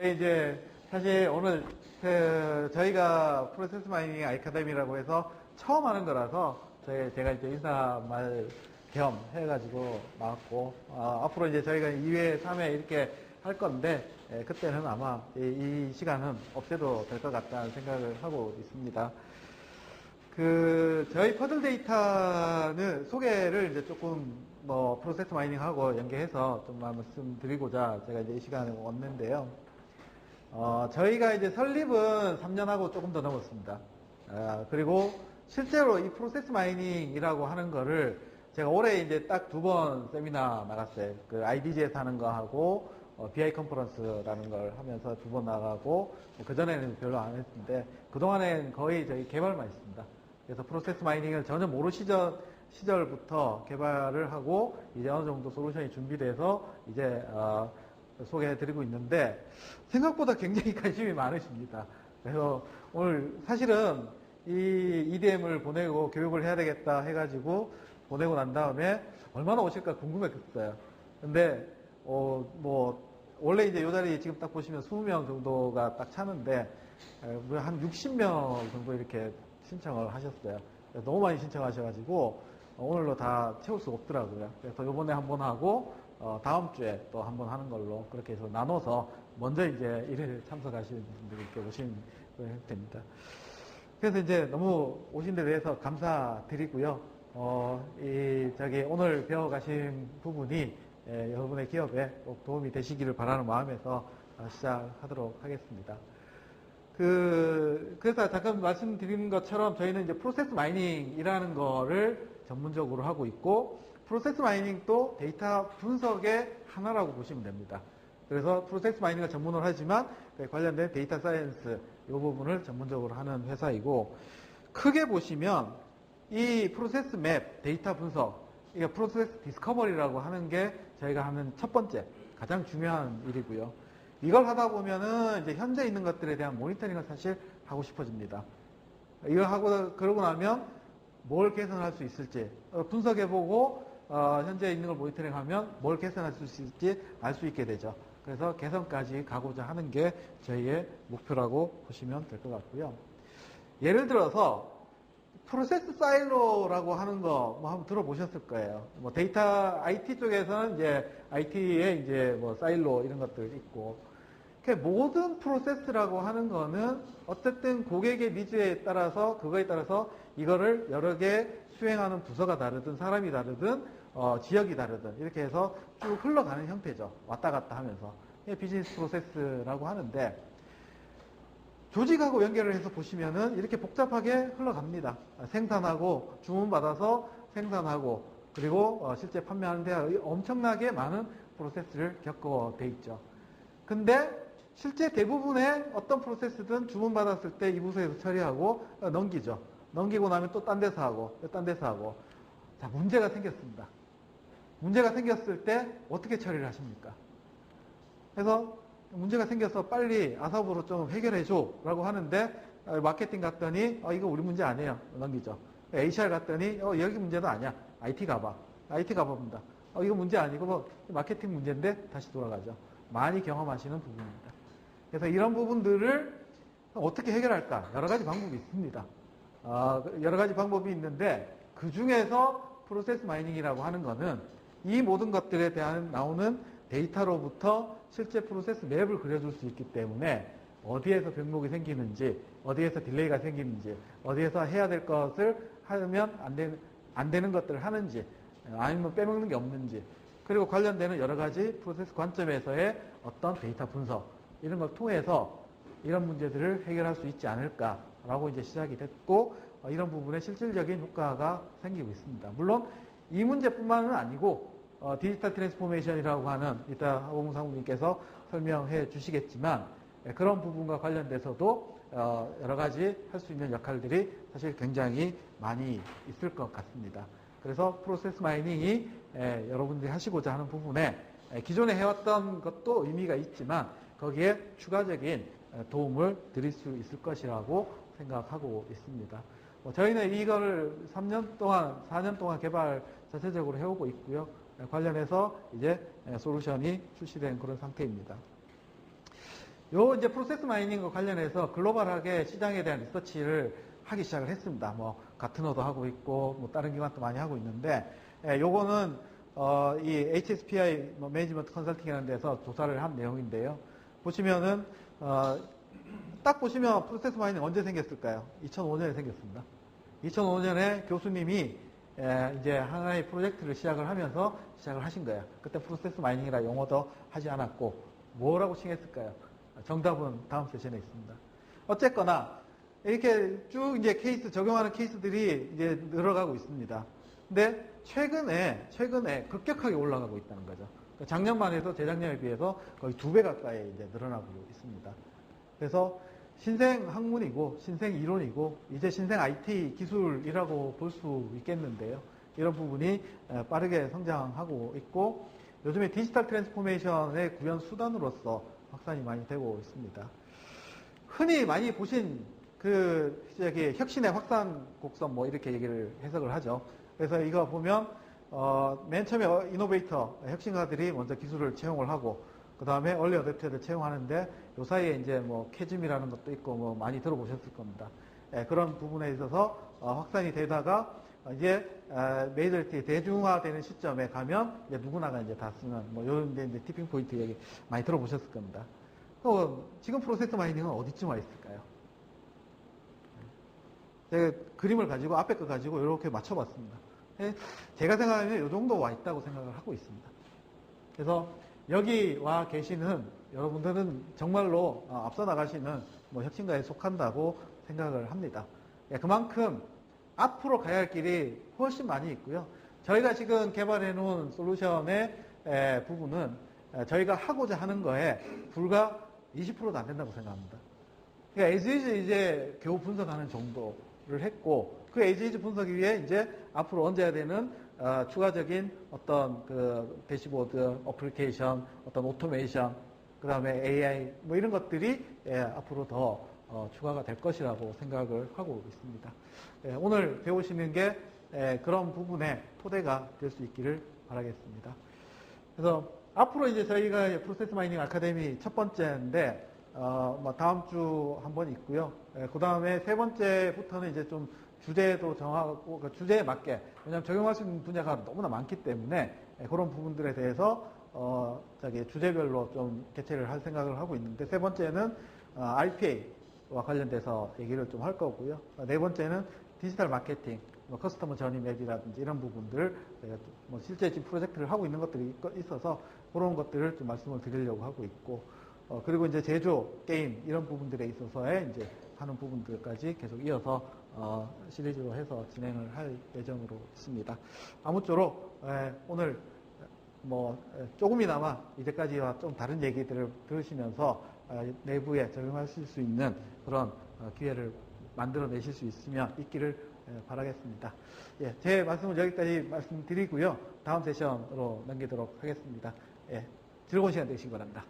네, 이제 사실 오늘 그 저희가 프로세스 마이닝 아이카데미라고 해서 처음 하는 거라서 저희 제가 이제 인사말 겸 해가지고 나왔고 어, 앞으로 이제 저희가 2회, 3회 이렇게 할 건데 예, 그때는 아마 이, 이 시간은 없애도 될 것 같다는 생각을 하고 있습니다. 그 저희 퍼즐 데이터는 소개를 이제 조금 뭐 프로세스 마이닝하고 연계해서 좀 말씀드리고자 제가 이제 이 시간에 왔는데요. 어, 저희가 이제 설립은 3년하고 조금 더 넘었습니다. 아, 그리고 실제로 이 프로세스 마이닝이라고 하는 거를 제가 올해 이제 딱 두 번 세미나 나갔어요. 그 IDG에서 하는 거 하고 어, BI 컨퍼런스라는 걸 하면서 두 번 나가고 그 전에는 별로 안 했는데 그 동안엔 거의 저희 개발만 했습니다. 그래서 프로세스 마이닝을 전혀 모르시던 시절부터 개발을 하고 이제 어느 정도 솔루션이 준비돼서 이제 어, 소개해드리고 있는데 생각보다 굉장히 관심이 많으십니다. 그래서 오늘 사실은 이 EDM을 보내고 교육을 해야 되겠다 해가지고 보내고 난 다음에 얼마나 오실까 궁금했어요. 근데 어, 뭐 원래 이제 이 자리 지금 딱 보시면 20명 정도가 딱 차는데 에, 뭐한 60명 정도 이렇게 신청을 하셨어요. 너무 많이 신청하셔가지고 어, 오늘로 다 채울 수 없더라고요. 그래서 요번에 한번 하고 어, 다음 주에 또 한번 하는 걸로 그렇게 해서 나눠서 먼저 이제 일을 참석하시는 분들이 이렇게 오시는 됩니다. 그래서 이제 너무 오신 데 대해서 감사드리고요. 어, 이, 저기, 오늘 배워가신 부분이 예, 여러분의 기업에 꼭 도움이 되시기를 바라는 마음에서 어, 시작하도록 하겠습니다. 그, 그래서 잠깐 말씀드린 것처럼 저희는 이제 프로세스 마이닝이라는 거를 전문적으로 하고 있고, 프로세스 마이닝도 데이터 분석의 하나라고 보시면 됩니다. 그래서 프로세스 마이닝을 전문으로 하지만 그 관련된 데이터 사이언스 이 부분을 전문적으로 하는 회사이고, 크게 보시면 이 프로세스 맵, 데이터 분석, 이게 프로세스 디스커버리라고 하는 게 저희가 하는 첫 번째, 가장 중요한 일이고요. 이걸 하다 보면은 이제 현재 있는 것들에 대한 모니터링을 사실 하고 싶어집니다. 이걸 하고 그러고 나면 뭘 개선할 수 있을지 어, 분석해보고 어, 현재 있는 걸 모니터링하면 뭘 개선할 수 있을지 알 수 있게 되죠. 그래서 개선까지 가고자 하는 게 저희의 목표라고 보시면 될 것 같고요. 예를 들어서 프로세스 사일로라고 하는 거 뭐 한번 들어보셨을 거예요. 뭐 데이터 IT 쪽에서는 이제 IT에 이제 뭐 사일로 이런 것들 있고 그 모든 프로세스라고 하는 거는 어쨌든 고객의 니즈에 따라서 그거에 따라서 이거를 여러 개 수행하는 부서가 다르든 사람이 다르든 어, 지역이 다르든 이렇게 해서 쭉 흘러가는 형태죠. 왔다 갔다 하면서 비즈니스 프로세스라고 하는데 조직하고 연결을 해서 보시면은 이렇게 복잡하게 흘러갑니다. 생산하고 주문받아서 생산하고 그리고 어, 실제 판매하는 데 엄청나게 많은 프로세스를 겪어 돼 있죠. 근데 실제 대부분의 어떤 프로세스든 주문받았을 때 이 부서에서 처리하고 어, 넘기죠. 넘기고 나면 또 딴 데서 하고 딴 데서 하고. 자 문제가 생겼습니다. 문제가 생겼을 때 어떻게 처리를 하십니까? 그래서 문제가 생겨서 빨리 아삽으로 좀 해결해 줘 라고 하는데 어, 마케팅 갔더니 어, 이거 우리 문제 아니에요. 넘기죠. HR 갔더니 어, 여기 문제도 아니야. IT 가봐. IT 가봅니다. 어, 이거 문제 아니고 뭐 마케팅 문제인데 다시 돌아가죠. 많이 경험하시는 부분입니다 그래서 이런 부분들을 어떻게 해결할까? 여러 가지 방법이 있습니다. 어, 여러 가지 방법이 있는데 그 중에서 프로세스 마이닝이라고 하는 거는 이 모든 것들에 대한 나오는 데이터로부터 실제 프로세스 맵을 그려줄 수 있기 때문에 어디에서 병목이 생기는지, 어디에서 딜레이가 생기는지, 어디에서 해야 될 것을 하면 안, 되, 안 되는 것들을 하는지, 아니면 빼먹는 게 없는지, 그리고 관련되는 여러 가지 프로세스 관점에서의 어떤 데이터 분석, 이런 걸 통해서 이런 문제들을 해결할 수 있지 않을까라고 이제 시작이 됐고, 어, 이런 부분에 실질적인 효과가 생기고 있습니다. 물론 이 문제뿐만은 아니고 어, 디지털 트랜스포메이션이라고 하는 이따 하봉 상무님께서 설명해 주시겠지만 예, 그런 부분과 관련돼서도 어, 여러 가지 할 수 있는 역할들이 사실 굉장히 많이 있을 것 같습니다. 그래서 프로세스 마이닝이 예, 여러분들이 하시고자 하는 부분에 예, 기존에 해왔던 것도 의미가 있지만 거기에 추가적인 도움을 드릴 수 있을 것이라고 생각하고 있습니다. 뭐 저희는 이거를 3년 동안, 4년 동안 개발 자체적으로 해오고 있고요. 관련해서 이제 솔루션이 출시된 그런 상태입니다. 요 이제 프로세스 마이닝과 관련해서 글로벌하게 시장에 대한 리서치를 하기 시작을 했습니다. 뭐 가트너도 하고 있고 뭐 다른 기관도 많이 하고 있는데 예, 요거는 어, 이 HSPI 뭐 매니지먼트 컨설팅이라는 데서 조사를 한 내용인데요. 보시면은 어, 딱 보시면 프로세스 마이닝 언제 생겼을까요? 2005년에 생겼습니다. 2005년에 교수님이 예, 이제 하나의 프로젝트를 시작을 하면서 시작을 하신 거예요. 그때 프로세스 마이닝이라 용어도 하지 않았고 뭐라고 칭했을까요? 정답은 다음 세션에 있습니다. 어쨌거나 이렇게 쭉 이제 케이스 적용하는 케이스들이 이제 늘어가고 있습니다. 근데 최근에 최근에 급격하게 올라가고 있다는 거죠. 그러니까 작년만 해도 재작년에 비해서 거의 두 배 가까이 이제 늘어나고 있습니다. 그래서 신생 학문이고 신생 이론이고 이제 신생 IT 기술이라고 볼 수 있겠는데요. 이런 부분이 에, 빠르게 성장하고 있고 요즘에 디지털 트랜스포메이션의 구현 수단으로서 확산이 많이 되고 있습니다. 흔히 많이 보신 그 저기 혁신의 확산 곡선 뭐 이렇게 얘기를 해석을 하죠. 그래서 이거 보면 어, 맨 처음에 어, 이노베이터 혁신가들이 먼저 기술을 채용을 하고 그 다음에 얼리 어댑터를 채용하는데 요 사이에 이제 뭐 캐즘이라는 것도 있고 뭐 많이 들어보셨을 겁니다. 예, 그런 부분에 있어서 어, 확산이 되다가 이제 메이저리티 대중화되는 시점에 가면 이제 누구나가 이제 다 쓰는 뭐 요런 이제 이제 티핑 포인트 얘기 많이 들어보셨을 겁니다. 어, 지금 프로세스 마이닝은 어디쯤 와 있을까요? 제가 그림을 가지고 앞에 거 가지고 이렇게 맞춰봤습니다. 예, 제가 생각하면 이 정도 와 있다고 생각을 하고 있습니다. 그래서 여기 와 계시는 여러분들은 정말로 어, 앞서 나가시는 뭐 혁신가에 속한다고 생각을 합니다. 예, 그만큼 앞으로 가야 할 길이 훨씬 많이 있고요. 저희가 지금 개발해 놓은 솔루션의 에, 부분은 에, 저희가 하고자 하는 거에 불과 20%도 안 된다고 생각합니다. 그러니까 에즈이즈 이제 겨우 분석하는 정도를 했고 그 에즈이즈 분석 위에 이제 앞으로 얹어야 되는 어, 추가적인 어떤 그 대시보드 어플리케이션, 어떤 오토메이션, 그 다음에 AI 뭐 이런 것들이 예, 앞으로 더 어, 추가가 될 것이라고 생각을 하고 있습니다. 예, 오늘 배우시는 게 예, 그런 부분에 토대가 될 수 있기를 바라겠습니다. 그래서 앞으로 이제 저희가 프로세스 마이닝 아카데미 첫 번째인데 어, 뭐 다음 주 한 번 있고요. 그 다음에 세 번째부터는 이제 좀 주제도 정하고 그 주제에 맞게 왜냐하면 적용할 수 있는 분야가 너무나 많기 때문에 예, 그런 부분들에 대해서 어, 저기 주제별로 좀 개최를 할 생각을 하고 있는데 세 번째는 어, RPA와 관련돼서 얘기를 좀 할 거고요. 어, 네 번째는 디지털 마케팅, 뭐 커스터머 저니 맵이라든지 이런 부분들 제가 뭐 실제 지금 프로젝트를 하고 있는 것들이 있- 있어서 그런 것들을 좀 말씀을 드리려고 하고 있고 어, 그리고 이제 제조 게임 이런 부분들에 있어서의 이제 하는 부분들까지 계속 이어서 어, 시리즈로 해서 진행을 할 예정으로 있습니다. 아무쪼록 에, 오늘 뭐 에, 조금이나마 이제까지와 좀 다른 얘기들을 들으시면서 어, 내부에 적용하실 수 있는 그런 어, 기회를 만들어내실 수 있으면 있기를 에, 바라겠습니다. 예, 제 말씀은 여기까지 말씀드리고요. 다음 세션으로 넘기도록 하겠습니다. 예, 즐거운 시간 되시기 바랍니다.